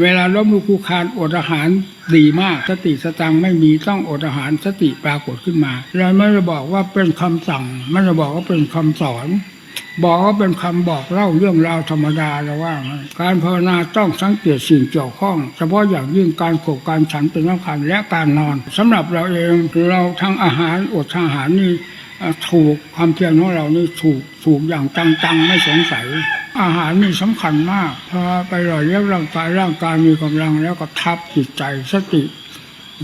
เวลาล้มลุกคลุกคานอดอาหารดีมาก สติสตังไม่มีต้องอดอาหารสติปรากฏขึ้นมาเราไม่ได้บอกว่าเป็นคำสั่งไม่ได้บอกว่าเป็นคำสอน บอกว่าเป็นคำบอกเล่าเรื่องราวธรรมดาแล้วว่า การภาวนาต้องสังเกตสิ่งเกี่ยวข้อง เฉพาะอย่างยิ่งการขบการฉันเป็นสำคัญและการนอนสำหรับเราเองเราทั้งอาหารอดทางอาหารนี่ถูกความเพียรของเรานี่ถูกถูกอย่างจังๆไม่สงสัย อาหารนี่สำคัญมากพอไปหล่อเลี้ยงร่างกายร่างกายมีกำลังแล้วก็ทับจิตใจสติ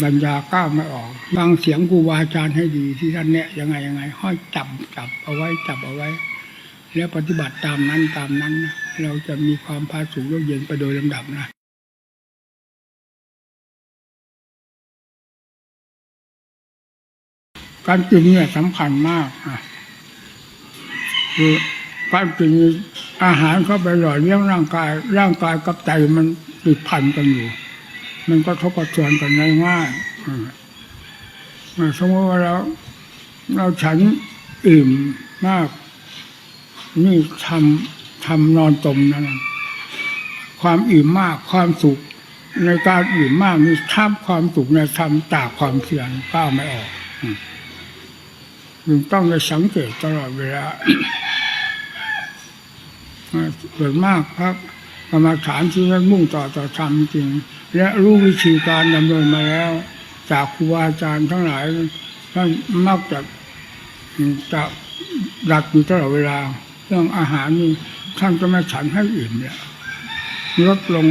ปัญญาก้าวไม่ออกฟังเสียงครูบาอาจารย์ให้ดีที่ท่านแนะยังไงยังไงห้อยจับจับเอาไว้จับเอาไว้ แล้วปฏิบัติตามนั้นตามนั้นนะเราจะมีความพาสุขร่มเย็นไปโดยลำดับนะการกินเนี่ยสำคัญมากนะคือ การกินอาหารเข้าไปหล่อเลี้ยงร่างกาย ร่างกายกับใจมันติดพันกันอยู่ มันก็ทบกระเทือนกันง่ายๆสมมติว่าเราเราฉันอิ่มมาก นี่ทำทำนอนตมนั่นนะความอิ่มมากความสุขในการอิ่มมากนี่ทับความสุขในทำจากความเพียรก้าวไม่ออกมจึงต้องได้สังเกตตลอดเวลา ส่วนมากพระกรรมฐานที่ท่านมุ่งต่อต่อธรรมจริง และรู้วิธีการดำเนินมาแล้ว จากครูอาจารย์ทั้งหลายท่านมักจะจะดักอยู่ตลอดเวลา เรื่องอาหารนี่ท่านจะไม่ฉันให้อิ่มเนี่ยลดลง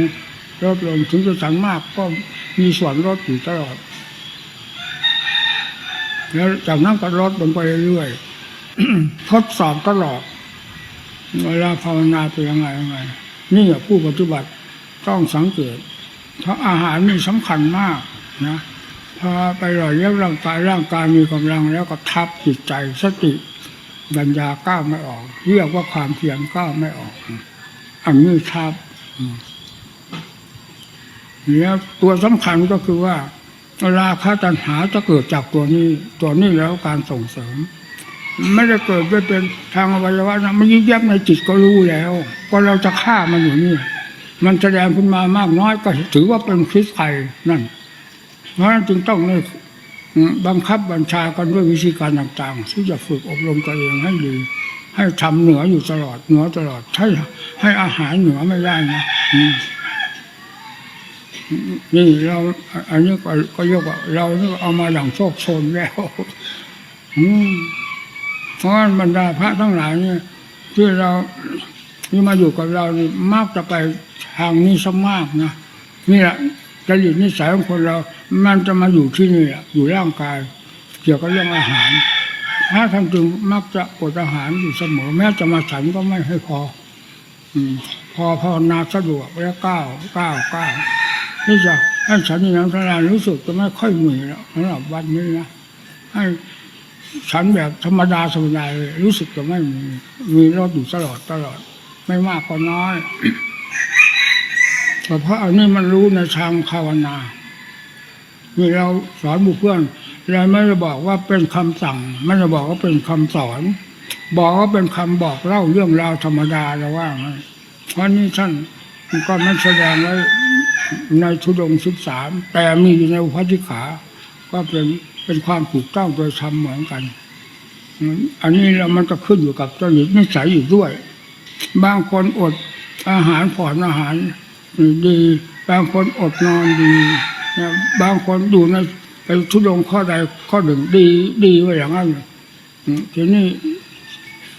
ลดลงถึงจะฉันมากก็มีส่วนลดอยู่ตลอด แล้วจากนั้นก็ลดลงไปเรื่อยๆทดสอบตลอด เวลาภาวนาเป็นยังไงยังไงนี่แหละผู้ปฏิบัติต้องสังเกตเพราะอาหารนี่สำคัญมากนะพอไปหล่อเลี้ยงร่างกายร่างกายมีกำลังแล้วก็ทับจิตใจสติปัญญาก้าวไม่ออก เรียกว่าความเพียรก้าวไม่ออก อันนี้ทับอืมแล้วตัวสำคัญก็คือว่าราคะตัณหาจะเกิดจากตัวนี้ ตัวนี้แล้วการส่งเสริม ไม่ได้เกิดด้วยเป็นทางอวัยวะนะมันยิ่งแยบในจิตก็รู้แล้ว ก็เราจะฆ่ามันอยู่นี่ มันแสดงขึ้นมามากน้อยก็ถือว่าเป็นพิษภัยนั่น เพราะฉะนั้นจึงต้องเนี่ยบังคับบัญชากันด้วยวิธีการต่างๆ ที่จะฝึกอบรมตัวเองให้ดี ให้ทำเหนืออยู่ตลอดเหนือตลอดให้ให้อาหารเหนือไม่ได้นะนี่เราอันนี้ก็ยกว่าเราเอามาหลังโชคโชนแล้ว อืม เพราะบรรดาพระทั้งหลายเนี่ยที่เราที่มาอยู่กับเรานี่มักจะไปทางนี้ซะมากนะนี่แหละจริตนิสัยของคนเรา มันจะมาอยู่ที่นี่อยู่ร่างกาย เกี่ยวกับเรื่องอาหารพระท่านจึงมักจะอดอาหารอยู่เสมอ แม้จะมาฉันก็ไม่ให้พออืพอนาสะดวกแล้วก้าวก้าวก้าวที่จะให้ฉันอย่นั้นานรู้สึกจะไม่ค่อยมีแล้วสำหรับวันนี้นะให้ ฉันแบบธรรมดาธรรมดาเลยรู้สึกจะไม่มีมีรถอยู่ตลอดตลอด ไม่มากก็น้อยแต่เพราะอันนี้มันรู้ในทางภาวนานี่เราสอนบุเพื่อนเราไม่ได้บอกว่าเป็นคำสั่ง ไม่ได้บอกว่าเป็นคำสอน บอกว่าเป็นคำบอกเล่าเรื่องราวธรรมดาเราว่าเพราะนี่ท่านก็ไม่แสดงไว้ในชุดงสิบสามแต่มีอยู่ในอุพัธิขา ก็เป็น เป็นความถูกต้องโดยธรรมเหมือนกัน อันนี้เรามันก็ขึ้นอยู่กับจริตนิสัยอยู่ด้วย บางคนอดอาหารผ่อนอาหารดี บางคนอดนอนดี บางคนอยู่ในไปทุดงข้อใดข้อหนึ่งดีดีไว้อย่างนั้นทีนี้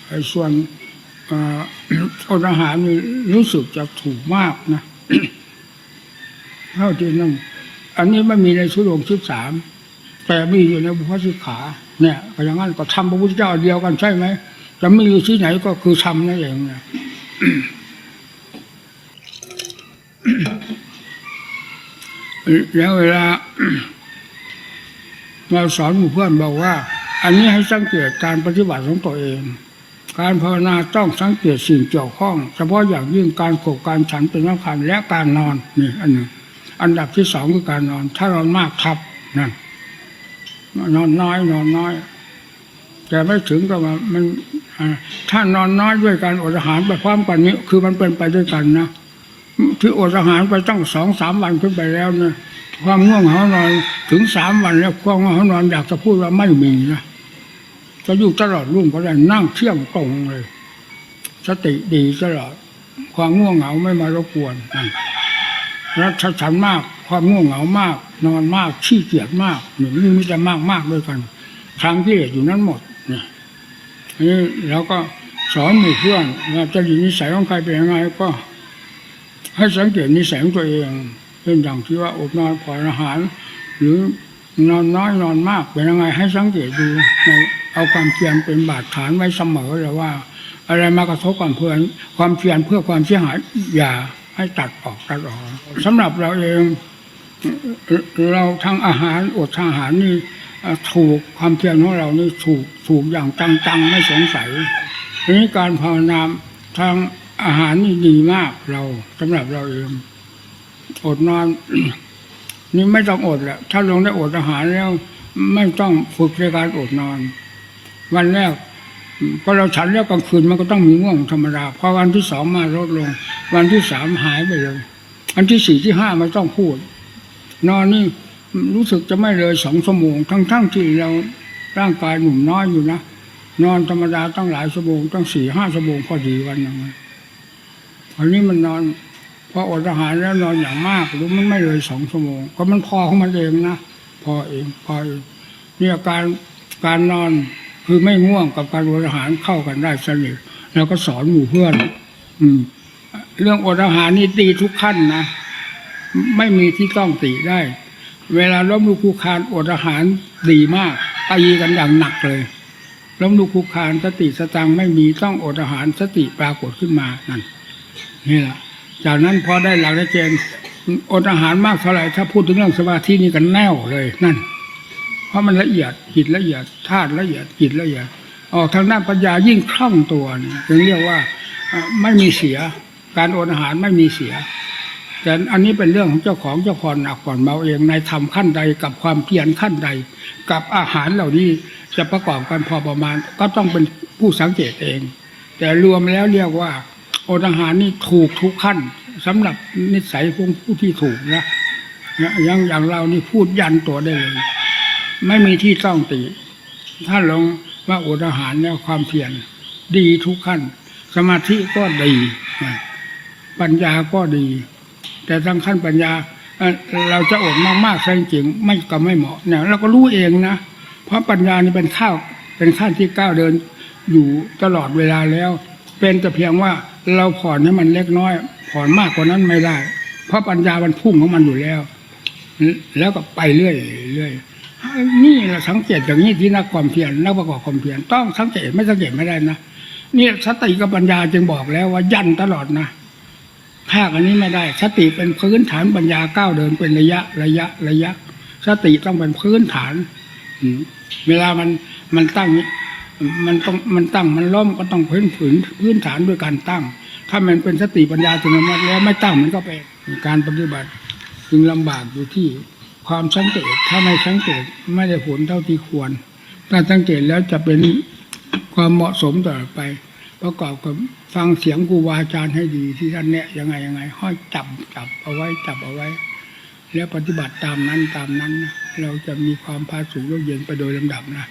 ไอ้ส่วนอดอาหารนี่รู้สึกจะถูกมากนะเท่าที่นั่งอันนี้ไม่มีในชุดงค์ชุดสาม แต่มีอยู่ในบุพสิกขาเนี่ยก็อย่างนั้นก็ทำพระพุทธเจ้าเดียวกันใช่ไหมจะมีอยู่ที่ไหนก็คือทำนั่นเองนะแล้วเวลาเราสอนหมู่เพื่อนบอกว่า อันนี้ให้สังเกตการปฏิบัติของตัวเอง การภาวนาต้องสังเกตสิ่งเกี่ยวข้อง เฉพาะอย่างยิ่งการขบการฉันเป็นสำคัญและการนอนนี่อันหนึ่งอันดับที่สองคือการนอน ถ้านอนมากทับนั่น นอนน้อย นอนน้อย แต่ไม่ถึงกับว่ามันถ้านอนน้อยด้วยการอดอาหารไปพร้อมกันนี้ คือมันเป็นไปด้วยกันนะที่อดอาหารไปตั้งสองสามวันขึ้นไปแล้วเนี่ยความง่วงเหานอนถึงสามวันแล้วความง่วงเหานอนอยากจะพูดว่าไม่มีนะจะอยู่ตลอดรุ่งก็ได้นั่งเที่ยงตรงเลย สติดีตลอดความง่วงเหงาไม่มารบกวนนั่น แล้วถ้าฉันมากความง่วงเหงามาก นอนมากขี้เกียจมากหนี่มันมีแต่มากมากด้วยกันทางที่เหลืออยู่นั้นหมดนี่ยอันนี้เราก็สอนหมู่เพื่อนว่าจะดีนิสัยของใครเป็นยังไงก็ ให้สังเกตนิสัยของตัวเองเป็นอย่างที่ว่าอดนอนผ่อนอาหาร หรือนอนน้อยนอนมากเป็นยังไง ให้สังเกตดูในเอาความเพียรเป็นบาดฐานไว้เสมอเลยว่า อะไรมากระทบความเพื่อนความเพียรเพื่อความเสียหายอย่า ให้ตัดออกตัดออกสำหรับเราเองเราทางอาหารอดทางอาหารนี่ถูกความเพียรของเรานี่ถูกถูกอย่างจังๆไม่สงสัยทีนี้การภาวนาทางอาหารนี่ดีมากเราสำหรับเราเองอดนอน นี่ไม่ต้องอดแหละถ้าลงได้อดอาหารแล้ว ไม่ต้องฝึกในการอดนอน วันแรก พอเราฉันแล้วกลางคืนมันก็ต้องมีง่วงธรรมดาพอวันที่สองมาลดลง วันที่สามหายไปเลยวันที่สี่ที่ห้าไม่ต้องพูด นอนนี่รู้สึกจะไม่เลยสองชั่วโมงทั้งทั้งๆที่เราร่างกายหนุ่มน้อยอยู่นะนอนธรรมดาตั้งหลายชั่วโมงตั้งสี่ห้าชั่วโมงพอดีวันหนึงอันนี้มันนอนพออดอาหารแล้วนอนอย่างมากหรือมันไม่เลยสองชั่วโมง ก็มันพอของมันเองนะพอเองพอเองเนี่ยการการนอน คือไม่ง่วงกับการอดอาหารเข้ากันได้สนิทแล้วก็สอนหมู่เพื่อน อืม เรื่องอดอาหารนี่ตีทุกขั้นนะไม่มีที่ต้องติได้ เวลาล้มลุกคลุกคานอดอาหารดีมากตีกันอย่างหนักเลยล้มลุกคลุกคานสติสตังไม่มีต้องอดอาหารสติปรากฏขึ้นมานั่นนี่แหละจากนั้นพอได้หลักได้เกณฑ์อดอาหารมากเท่าไหร่ถ้าพูดถึงเรื่องสมาธินี่กันแน่วเลยนั่น เพราะมันละเอียดจิตละเอียดธาตุละเอียดจิตละเอียด ออกทางด้านปัญญายิ่งคล่องตัวนี่ถึงเรียกว่าไม่มีเสีย การอดอาหารไม่มีเสียแต่อันนี้เป็นเรื่องของเจ้าของเจ้าผ่อนหนักผ่อนเบาเองในธรรมขั้นใดกับความเพียรขั้นใด กับอาหารเหล่านี้จะประกอบกันพอประมาณ ก็ต้องเป็นผู้สังเกตเอง แต่รวมแล้วเรียกว่าอดอาหารนี่ถูกทุกขั้นสำหรับนิสัยของผู้ที่ถูกนะนะอย่างอย่างเรานี่พูดยันตัวได้เลย ไม่มีที่ต้องติ ถ้าลงว่าอดอาหารเนี่ยความเพียรดีทุกขั้น สมาธิก็ดี ปัญญาก็ดี แต่ทางขั้นปัญญา เราจะอดมากๆใช่จริงไม่ก็ไม่เหมาะเนี่ยเราก็รู้เองนะ เพราะปัญญานี่เป็นข้าวเป็นขั้นที่ก้าวเดินอยู่ตลอดเวลาแล้ว เป็นแต่เพียงว่าเราผ่อนให้มันเล็กน้อย ผ่อนมากกว่านั้นไม่ได้ เพราะปัญญามันพุ่งของมันอยู่แล้ว แล้วก็ไปเรื่อยเรื่อย นี่แหละสังเกตอย่างนี้ที่นักความเพียรนักประกอบความเพียรต้องสังเกตไม่สังเกตไม่ได้นะนี่สติกับปัญญาจึงบอกแล้วว่ายันตลอดนะภาคอันนี้ไม่ได้ สติเป็นพื้นฐานปัญญาก้าวเดินเป็นระยะระยะระยะ สติต้องเป็นพื้นฐานอืมเวลามันมันตั้งมันต้องมันตั้งมันล้มก็ต้องพื้นผืนพื้นฐานด้วยการตั้ง ถ้ามันเป็นสติปัญญาถึงมันแล้วไม่ตั้งมันก็ไปการปฏิบัติจึงลำบากอยู่ที่ ความสังเกตถ้าไม่สังเกตไม่ได้ผลเท่าที่ควร ถ้าสังเกตแล้วจะเป็นความเหมาะสมต่อไป ประกอบกับฟังเสียงครูบาอาจารย์ให้ดีที่ท่านแนะยังไงยังไงห้อยจับจับเอาไว้จับเอาไว้ แล้วปฏิบัติตามนั้นตามนั้นนะเราจะมีความพาสุขโลกเย็นไปโดยลำดับนะ